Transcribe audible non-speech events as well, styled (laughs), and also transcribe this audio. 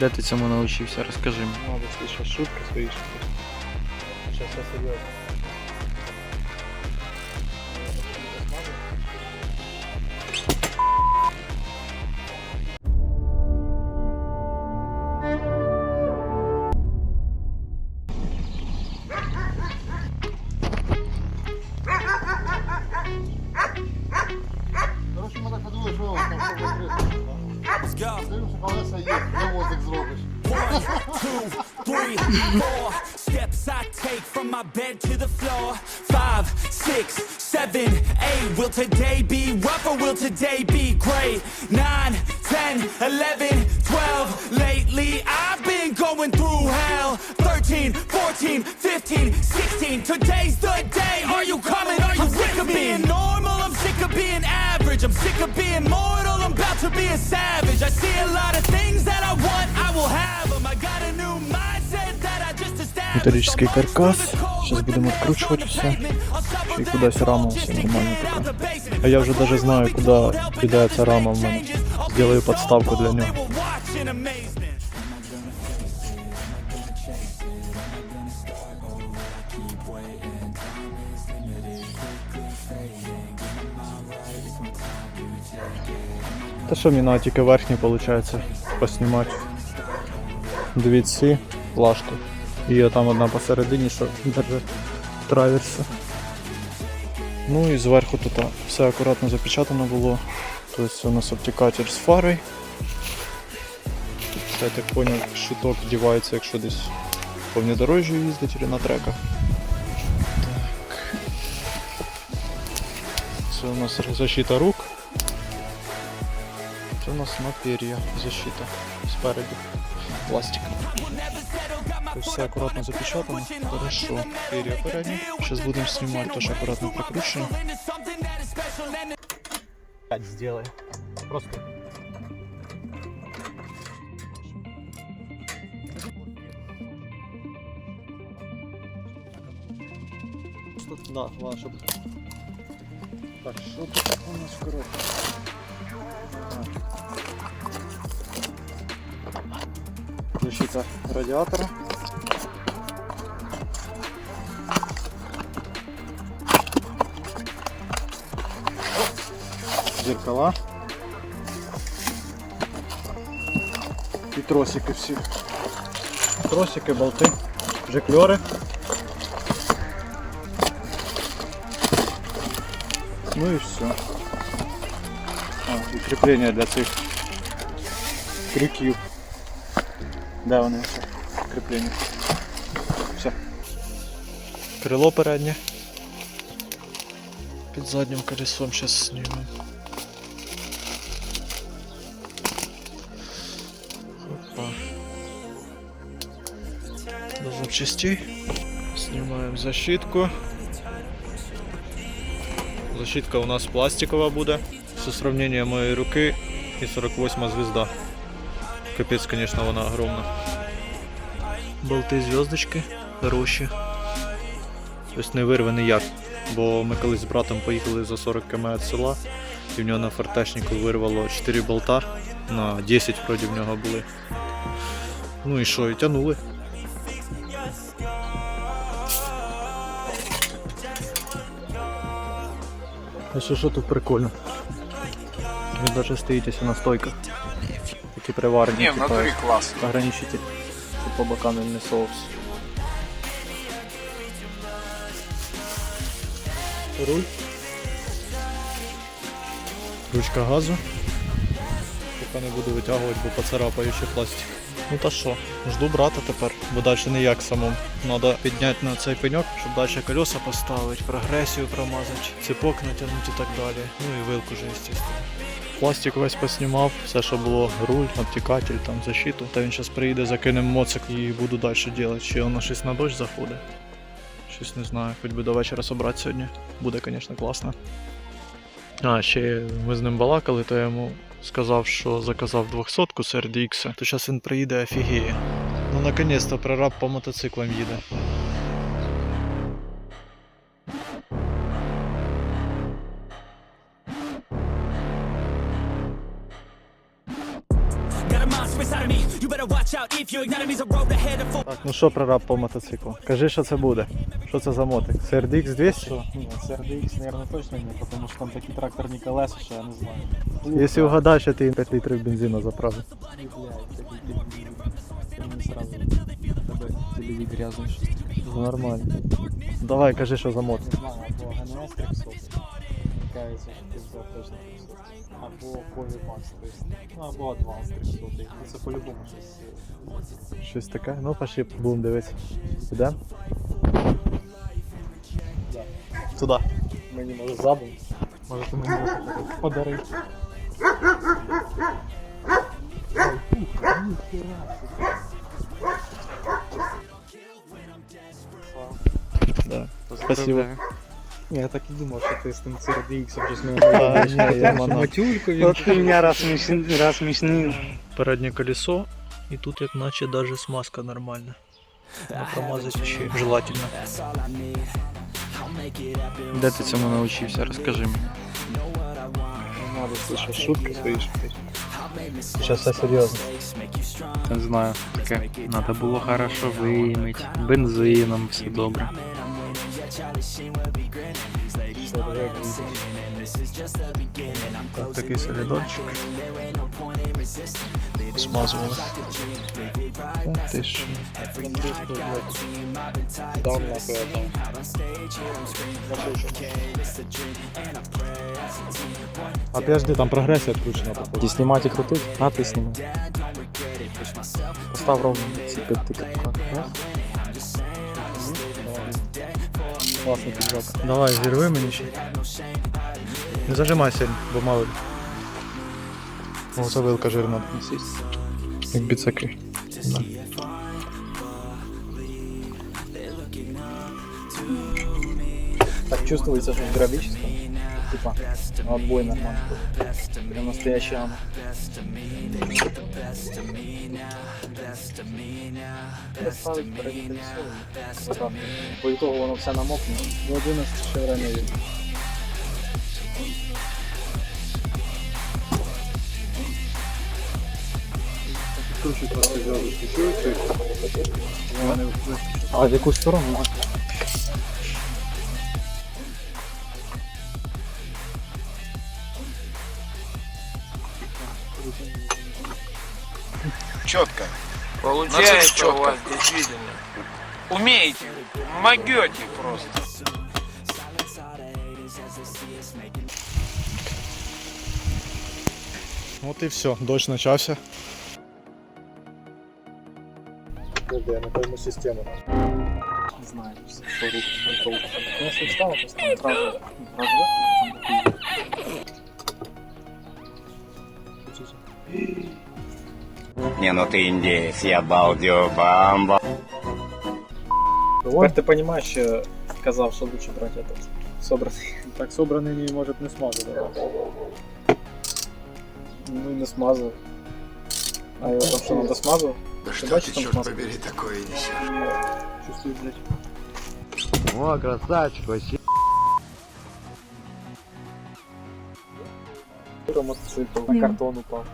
Де ти цьому навчився? Розкажи мені. Надо слышать шутки свои. Сейчас я серьезно. Короче, ми так подумали, що ось там все закрито. Дивимося, колеса є, завозик зробиш. two, three, four steps I take from my bed to the floor. Five, six, seven, eight. Will today be rough or will today be great? Nine, ten, eleven, twelve. Lately I've been going through hell. Thirteen, fourteen, fifteen, sixteen. Today's the day. Are you Average. I'm sick of being mortal. I'm about to be a savage. I see a lot of things that I want. I will have them. I got a new mindset that I just established. Металлический каркас. Сейчас будем откручивать все. Ще й кудись рама все нормально така. А я вже даже знаю, куди піде ця рама в мене. Сделаю подставку для нього. Та що мені надо тільки верхній, виходить, поснімати. Дві ці плашки. І там одна посередині, що держить траверси. Ну і зверху тут все акуратно запечатано було. Тобто у нас обтікатель з фарою. Я так поняв, щиток вдівається, якщо десь по внедорожжю їздить чи на треках. Так. Це у нас защита рук. У нас на перья защита спереду. Пластик. То все аккуратно запечатано. Хорошо. Перья передние. Сейчас будем снимать, тоже аккуратно прикручиваем. сделай. Просто. Да, ладно, чтобы... Так, что тут у нас в коробке? Защита радиатора. Зеркала. И тросики все. Тросики, болты, жиклеры. Ну и все. А, і кріплення для цих крюків. Де вони все? Кріплення. Все. Крило переднє. Під заднім колесом зараз знімемо. Опа. До запчастей. Снимаем защитку. Защитка у нас пластикова буде. Со сравнения моей руки и 48 звезда. Капец, конечно, вона огромна. Болти зв'язочки хороші. Тобто не вирве ніяк. Бо ми колись з братом поїхали за 40 км від села, і в нього на фортешнику вирвало 4 болта. На 10 вроді в нього були. Ну і що, і тянули. А що, що тут прикольно? Він даже стоїть ось на стойках. Такі приварені. Ні, в типа, натурі клас. ограничитель, щоб по бокам не соус. Руль. Ручка газу. Поки не буду витягувати, бо поцарапаю ще пластик. Ну та що, жду брата тепер, бо далі ніяк самому. Треба підняти на цей пеньок, щоб далі колеса поставити, прогресію промазати, цепок натягнути і так далі. Ну і вилку вже, звісно. Пластик весь поснімав, все, що було, руль, обтікатель, там защиту. Та він зараз приїде, закинемо моцик і буду далі робити. Чи воно щось на дощ заходить. Щось не знаю, хоч би до вечора собрати сьогодні. Буде, звісно, класно. А, ще ми з ним балакали, то я йому сказав, що заказав 200-ку з RDX, то зараз він приїде офігіє. Ну, наконець-то прораб по мотоциклам їде. Так, ну що прораб по мотоциклу? Кажи, що це буде. Що це за мотик? CRDX 200? Що? Ні, CRDX, наверное, точно ні, тому що там такі тракторні колеса, що я не знаю. Якщо угадаєш, що ти 5 літрів бензину заправив. Нормально. Давай, кажи, що за мотик. Не знаю, або ГНС 300. Кажеться, що ти взяв точно 300. Або Кові Макс 300. Ну, або Адванс 300. Ну, Це по-любому щось. е, Щось таке. Ну, пошли, будемо дивитися. Ідемо? Да. Туди. Мені може задум. Може ти мені подарити. Да. Спасибо. Ні, я так і думав, що ти з тим CRDX щось не А, ні, я манав. матюльку він. Вот ты меня рассмешнил. Переднє колесо, і тут як наче даже смазка нормальна. Не промазати ще желательно. Де ти цьому навчився? Розкажи мені. Надо слышать шутки свої шутки. Зараз все серйозно. Не знаю. Таке. Надо було хорошо вимити. Бензином, все добре. Так, такий солідорчик. Смазували. Ти ж. Дам я там. А подожди, там прогресія відключена, походу. Ти знімати крутить? А ти знімай. Постав ровно. Ці п'яти Класний піджак. Давай, зірви мені ще. Не зажимай сильно, бо мало ли. О, це вилка жирна. Як біцаки. Да. Так чувствуется, что гравическом. Типа, отбой нормально. Прям настоящая ама. Ставить переднє колесо. Красавчик. По итогу воно все намокне. В 11 ще время є. А в яку сторону? Четко. Получается у вас действительно. Умеете, могете просто. От і все, дощ почався. Я не пойму систему. Не знаю, что руку не толку. Ну, если встал, то там сразу, Не, ну ты индеец, я балдею, бамба. Тепер ти розумієш, що казав, що лучше брати этот собраний. (laughs) Так собраний не може не смазати. Ну і не смазав. А його там що надо смазав? Да Ты бачишь, там смазка? побери, такое несешь. Чувствую, блядь. О, красавчик, вообще. Мотоцикл на картон упав.